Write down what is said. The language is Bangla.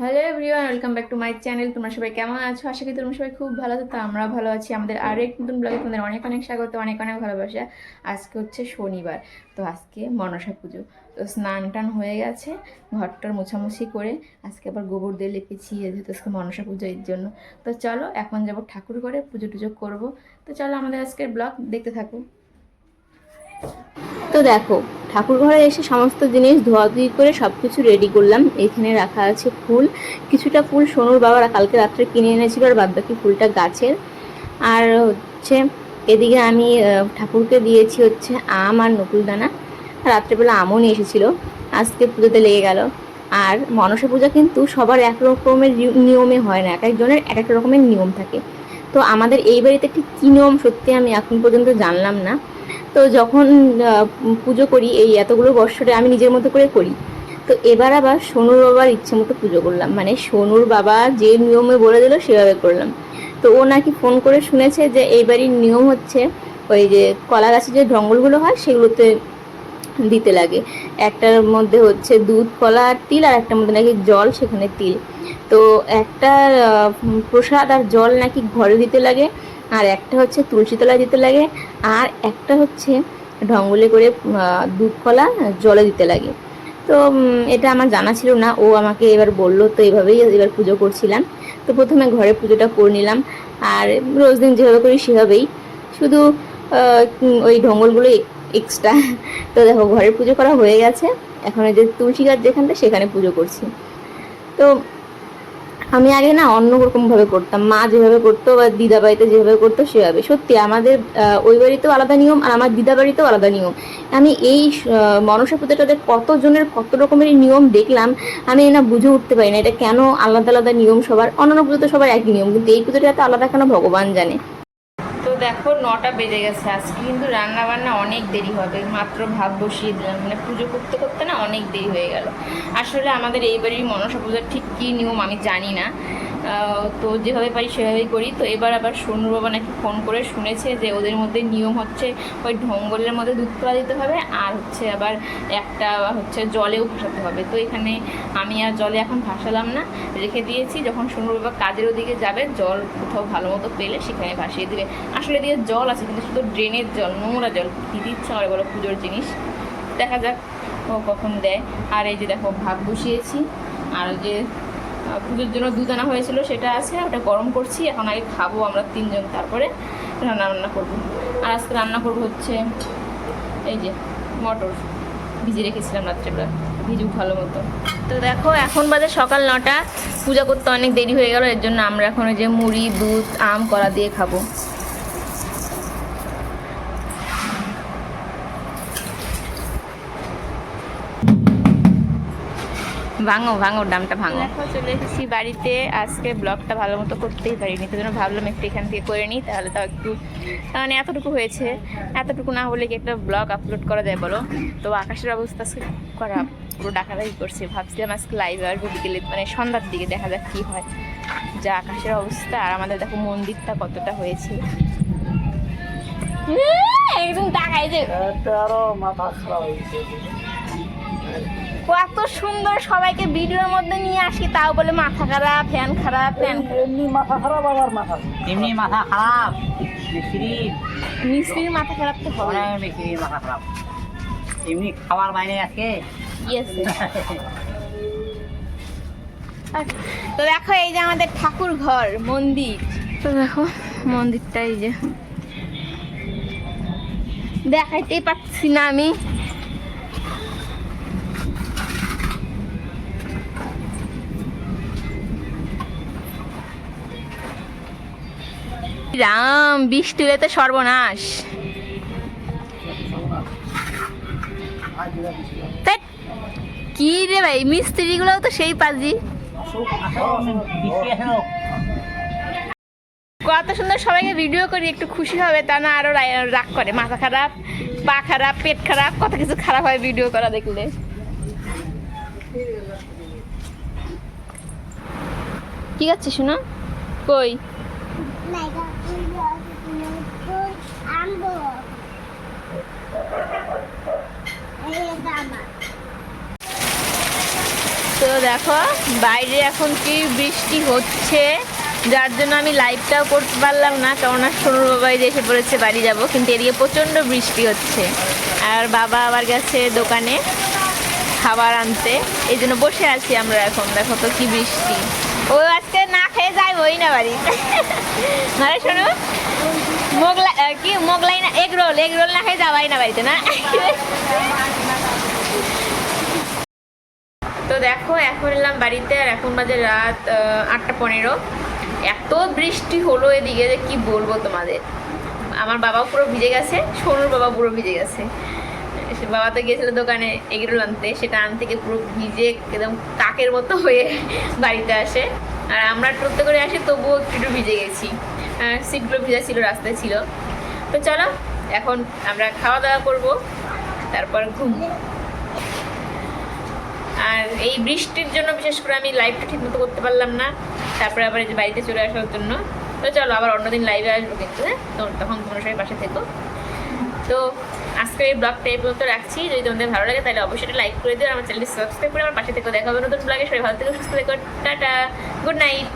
Hello everyone welcome back to my channel তোমরা সবাই কেমন আছো? আশা করি তোমরা সবাই খুব ভালো আছো, তো আমরা ভালো আছি। আমাদের আরও এক নতুন ব্লগে তোমাদের অনেক অনেক স্বাগত, অনেক অনেক ভালোবাসা। আজকে হচ্ছে শনিবার, তো আজকে মনসা পুজো। তো স্নান টান হয়ে গেছে, ঘরটার মোছামুছি করে আজকে আবার গোবর দিয়ে লিখেছি যেহেতু আজকে মনসা পুজো এর জন্য। তো চলো, এখন যাব ঠাকুর করে পুজো টুজো করব। তো চলো আমাদের আজকের ব্লগ দেখতে থাকো। তো দেখো ঠাকুর ঘরে এসে সমস্ত জিনিস ধোয়াধুয়ি করে সব কিছু রেডি করলাম। এখানে রাখা আছে ফুল। কিছুটা ফুল সোনুর বাবারা কালকে রাত্রে কিনে এনেছিল আর বাদ বাকি ফুলটা গাছের। আর হচ্ছে এদিকে আমি ঠাকুরকে দিয়েছি হচ্ছে আম আর নকুলদানা। রাত্রেবেলা আমও নিয়ে এসেছিল। আজকে পুজোতে লেগে গেল। আর মনসা পূজা কিন্তু সবার এক রকমের নিয়মে হয় না। এক একজনের এক এক রকমের নিয়ম থাকে। তো আমাদের এই বাড়িতে ঠিক কী নিয়ম সত্যি আমি এখন পর্যন্ত জানলাম না। তো যখন পুজো করি, এই এতগুলো বৎসরে আমি নিজের মতো করে করি। তো এবার আবার সোনুর বাবার ইচ্ছে মতো পুজো করলাম। মানে সোনুর বাবা যে নিয়মে বলে দিল, সেভাবে করলাম। তো ও নাকি ফোন করে শুনেছে যে, এই বাড়ির নিয়ম হচ্ছে, ওই যে কলা গাছে যে জঙ্গলগুলো হয়, সেগুলোতে দিতে লাগে। একটার মধ্যে হচ্ছে দুধ, কলা আর তিল, আর একটার মধ্যে নাকি জল, সেখানে তিল। তো একটা প্রসাদ আর জল নাকি ঘরে দিতে লাগে। আর একটা হচ্ছে তুলসী তলায় দিতে লাগে, আর একটা হচ্ছে ঢঙ্গলে করে দুধ কলা জলে দিতে লাগে। তো এটা আমার জানা ছিল না, ও আমাকে এবার বলল, তো এভাবেই এবার পুজো করছিলাম। তো প্রথমে ঘরে পুজোটা করে নিলাম, আর রোজ দিন যেভাবে করি সেভাবেই। শুধু ওই ঢঙ্গলগুলো এক্সট্রা তো দেখো ঘরের পুজো করা হয়ে গেছে, এখন যে তুলসী গাছ যেখানটা, সেখানে পুজো করছি। তো আমি আগে না অন্য রকমভাবে করতাম। মা যেভাবে করতো বা দিদা বাড়িতে যেভাবে করতো, সেভাবে। সত্যি আমাদের ওই বাড়িতেও আলাদা নিয়ম আর আমার দিদা বাড়িতেও আলাদা নিয়ম। আমি এই মনসা পুজোটাতে কতজনের কত রকমের নিয়ম দেখলাম, আমি না বুঝে উঠতে পারি না। এটা কেন আলাদা আলাদা নিয়ম সবার? অন্যান্য পুজোতে সবার একই নিয়ম, কিন্তু এই পুজোটা এত আলাদা কেন ভগবান জানে? তো দেখো নটা বেজে গেছে। আজকে কিন্তু রান্না বান্না অনেক দেরি হবে। মাত্র ভাব বসিয়ে দিলাম। মানে পুজো করতে করতে না অনেক দেরি হয়ে গেল। আসলে আমাদের এই বাড়ির মনসা পূজার ঠিক কী নিয়ম আমি জানি না। তো যেভাবে পারি সেভাবেই করি। তো এবার আবার সোনুর বাবা নাকি ফোন করে শুনেছে যে ওদের মধ্যে নিয়ম হচ্ছে ওই ঢঙ্গলের মধ্যে দুধ কলা দিতে হবে আর হচ্ছে আবার একটা হচ্ছে জলেও ভাসাতে হবে। তো এখানে আমি আর জলে এখন ভাসালাম না, রেখে দিয়েছি। যখন সোনুর বাবা কাজের ওদিকে যাবে, জল কোথাও ভালো মতো পেলে সেখানে ভাসিয়ে দেবে। আসলে দিয়ে জল আছে, কিন্তু শুধু ড্রেনের জল, নোংরা জল। দিতে ইচ্ছা করে বলো পুজোর জিনিস? দেখা যাক ও কখন দেয়। আর এই যে দেখো, ভাত বসিয়েছি। আর যে পুজোর জন্য দুধ আনা হয়েছিল, সেটা আছে ওটা গরম করছি, এখন আগে খাব আমরা তিনজন তারপরে রান্না বান্না করব। আর আজকে রান্না করব হচ্ছে এই যে মটর ভিজে রেখেছিলাম রাত্রেবেলা, ভিজুক ভালো মতো। তো দেখো, এখন বাজে সকাল নটা, পূজা করতে অনেক দেরি হয়ে গেল, এর জন্য আমরা এখন ওই যে মুড়ি, দুধ, আম করা দিয়ে খাব। ভাঙো ভাঙো ডামটা ভাঙো। দেখো চলে এসেছি বাড়িতে। আজকে ব্লগটা ভালো মতো করতেই পারিনি সেজন্য ভাবলাম একটু এখান থেকে করে নিই তাহলে তাও একটু মানে এতটুকু হয়েছে। এতটুকু না হলে কি একটা ব্লগ আপলোড করা যায় বলো? তো আকাশের অবস্থা আজকে করা পুরো ডাকাডাকি করছে। ভাবছিলাম আজকে লাইভ আসব বিকেলে মানে সন্ধ্যার দিকে দেখা যাক কী হয়। যা আকাশের অবস্থা আর আমাদের দেখো মন্দিরটা কতটা হয়েছে। একদম তাকাই যে আরও মাথা খারাপ হয়েছে। কত সুন্দর সবাইকে ভিডিওর মধ্যে নিয়ে আসি তাও বলে মাথা খারাপ ফ্যান খারাপ ফ্যান এমনি মাথা খারাপ আবার মাথা এমনি মাথা খারাপ। মিস্ত্রি মিস্ত্রির মাথা খারাপ তো হবে। মিস্ত্রির মাথা খারাপ। এমনি খাবার বাইরে আজকে? ইয়েস তো দেখো এই যে আমাদের ঠাকুর ঘর মন্দির। তো দেখো মন্দিরটা এই যে। দেখাইতেই পাচ্ছি না আমি। রাম বৃষ্টি হলে তো সর্বনাশ। কি রে ভাই, মিস্ত্রিগুলোও তো সেই পাজি? কত সুন্দর সবাইকে ভিডিও করি, একটু খুশি হবে, তা না আরও রাগ করে। মাথা খারাপ, পা খারাপ, পেট খারাপ, কত কিছু খারাপ হয় ভিডিও করা দেখলে। কি আছে শোনা? কই? তো দেখো, বাইরে এখন কি বৃষ্টি হচ্ছে, যার জন্য আমি লাইভটাও করতে পারলাম না, কেননা সোনুর বাবাই এসে পড়েছে, বাড়ি যাব, কিন্তু এদিকে প্রচণ্ড বৃষ্টি হচ্ছে। আর বাবা আবার গেছে দোকানে খাবার আনতে, এই জন্য বসে আছি আমরা এখন, দেখো তো কি বৃষ্টি। ও আজকে না খেয়ে যাই ওই না বাড়ি। মানে শোনো, মোগলাই কি, মোগলাই না এগ রোল এগ রোল না খেয়ে যাওয়াই না বাড়িতে, না? তো দেখো, এখন এলাম বাড়িতে আর এখন বাজে রাত আটটা পনেরো। এত বৃষ্টি হলো এদিকে যে কি বলব তোমাদের। আমার বাবাও পুরো ভিজে গেছে, সোনুর বাবা পুরো ভিজে গেছে। বাবা তো গিয়েছিল দোকানে এগরোল আনতে, সেটা আনতে গিয়ে পুরো ভিজে একদম কাকের মতো হয়ে বাড়িতে আসে। আর আমরা টোটো করে আসি, তবুও একটু ভিজে গেছি। সিটগুলো ভিজা ছিল, রাস্তায় ছিল। তো চলো, এখন আমরা খাওয়া দাওয়া করব, তারপর ঘুম। আর এই বৃষ্টির জন্য বিশেষ করে আমি লাইভটা ঠিক মতো করতে পারলাম না। তারপরে আবার এই যে বাড়িতে চলে আসার জন্য। তো চলো, আবার অন্যদিন লাইভে আসব কিন্তু হ্যাঁ? তখন তোমরা সবাই পাশে থেকো। তো আজকে এই ব্লগটা এই পর্যন্ত রাখছি। যদি তোমাদের ভালো লাগে, তাহলে অবশ্যই লাইক করে দিও আমার চ্যানেলটি সাবস্ক্রাইব করে আমার পাশে থেকে দেখা হবে নতুন ব্লগে সবাই ভালো থেকে, সুস্থ থেকো, টাটা গুড নাইট